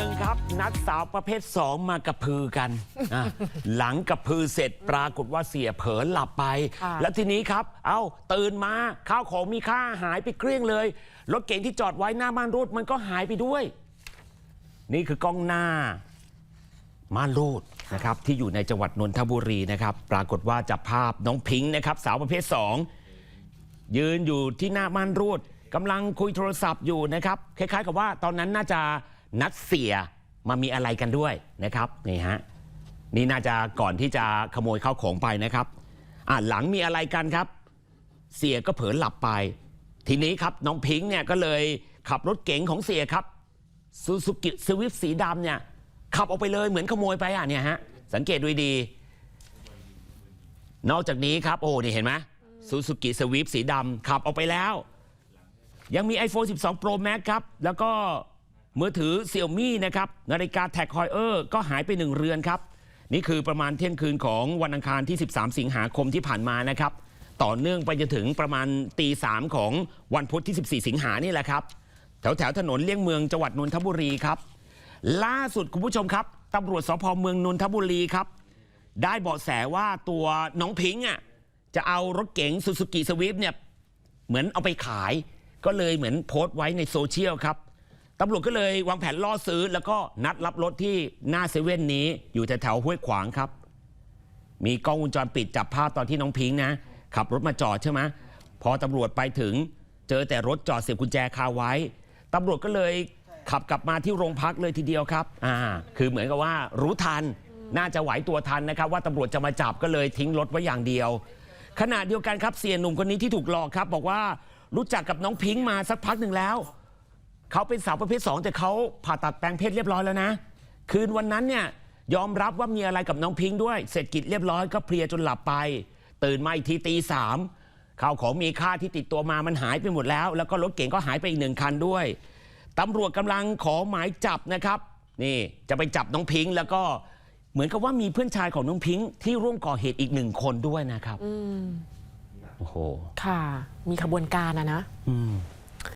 นึ่งครับ นัดสาวประเภท2มากระพือกันอะหลังกระพือเสร็จปรากฏว่าเสียเผลอหลับไป ค่ะ แล้วทีนี้ครับ เอ้าตื่นมาข้าวของมีค่าหายไปเกลี้ยงเลย รถเก๋งที่จอดไว้หน้าบ้านรูดมันก็หายไปด้วย นี่คือกล้องหน้า ม่านรูดนะครับที่อยู่ในจังหวัดนนทบุรีนะครับ ปรากฏว่าจับภาพน้องพิงค์นะครับ สาวประเภท2ยืนอยู่ที่หน้าม่านรูดกำลังคุยโทรศัพท์อยู่นะครับ คล้ายๆกับว่าตอนนั้นน่าจะ นัดเสียมามีอะไรกันด้วยนะครับนี่ฮะนี่น่าจะก่อนที่จะขโมยข้าวของไปนะครับอะหลังมีอะไรกันครับ เสียก็เผลอหลับไป ทีนี้ครับน้องพิงค์เนี่ยก็เลยขับรถเก๋งของเสียครับซูซูกิสวิฟสีดำเนี่ยขับออกไปเลยเหมือนขโมยไปอะเนี่ยฮะสังเกตดูดีนอกจากนี้ครับ โอ้นี่เห็นไหมซูซูกิสวิฟสีดำขับออกไปแล้ว ยังมี iPhone 12 Pro Max ครับ แล้วก็ มือถือ Xiaomi นะครับนาฬิกา Tag Heuer ก็หายไปหนึ่งเรือนครับ นี่คือประมาณเที่ยงคืนของวันอังคารที่ 13 สิงหาคมที่ผ่านมานะครับ ต่อเนื่องไปจนถึงประมาณตีสามของวันพุธที่ 14 สิงหานี่แหละครับ แถวแถวถนนเลี่ยงเมืองจังหวัดนนทบุรีครับ ล่าสุดคุณผู้ชมครับตำรวจสพเมืองนนทบุรีครับ ได้เบาะแสว่าตัวน้องพิงค์อะจะเอารถเก๋งซูซูกิสวิฟเนี่ยเหมือนเอาไปขาย ก็เลยเหมือนโพสต์ไว้ในโซเชียลครับ ตำรวจก็เลยวางแผนล่อซื้อ แล้วก็นัดรับรถที่หน้าเซเว่นนี้อยู่แถวๆห้วยขวางครับ มีกล้องวงจรปิดจับภาพตอนที่น้องพิงค์นะ ขับรถมาจอดใช่ไหมพอตำรวจไปถึง เจอแต่รถจอดเสียบกุญแจคาไว้ตำรวจก็เลยขับกลับมาที่โรงพักเลยทีเดียวครับอ่าคือเหมือนกับว่ารู้ทันน่าจะไหวตัวทันนะครับ ว่าตำรวจจะมาจับก็เลยทิ้งรถไว้อย่างเดียว ขณะเดียวกันครับเสียหนุ่มคนนี้ที่ถูกหลอกครับ บอกว่ารู้จักกับน้องพิงค์มาสักพักหนึ่งแล้ว เขาเป็นสาวประเภท2แต่เขาผ่าตัดแปลงเพศเรียบร้อยแล้วนะ คืนวันนั้นเนี่ยยอมรับว่ามีอะไรกับน้องพิงค์ด้วย เสร็จกิจเรียบร้อยก็เพลียจนหลับไป ตื่นมาอีกทีตีสามข้าวของมีค่าที่ติดตัวมามันหายไปหมดแล้ว แล้วก็รถเก๋งก็หายไปอีกหนึ่งคันด้วยตำรวจกำลังขอหมายจับนะครับ นี่จะไปจับน้องพิงค์แล้วก็เหมือนกับว่ามีเพื่อนชายของน้องพิงค์ที่ร่วมก่อเหตุอีกหนึ่งคนด้วยนะครับโอ้โห ค่ะ มีขบวนการอะนะ อืม